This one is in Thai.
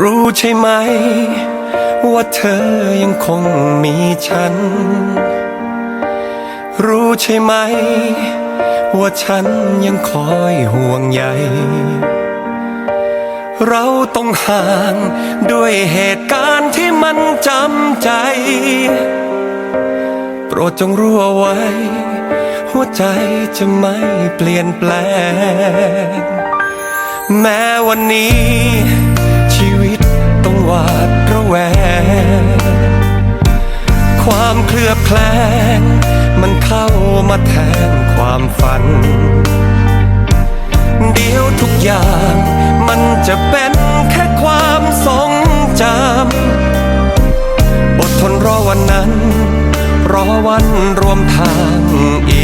รู้ใช่ไหม ว่าเธอยังคงมีฉัน รู้ใช่ไหม ว่าฉันยังคอยห่วงใยเราต้องห่างด้วยเหตุการณ์ที่มันจำใจ โปรดจงรู้เอาไว้ หัวใจจะไม่เปลี่ยนแปลง แม้วันนี้ ความเคลือบแคลง มันเข้ามาแทนความฝัน เดี๋ยวทุกอย่างมันจะเป็นแค่ความทรงจำอดทนรอวันนั้น รอวันรวมทางอีก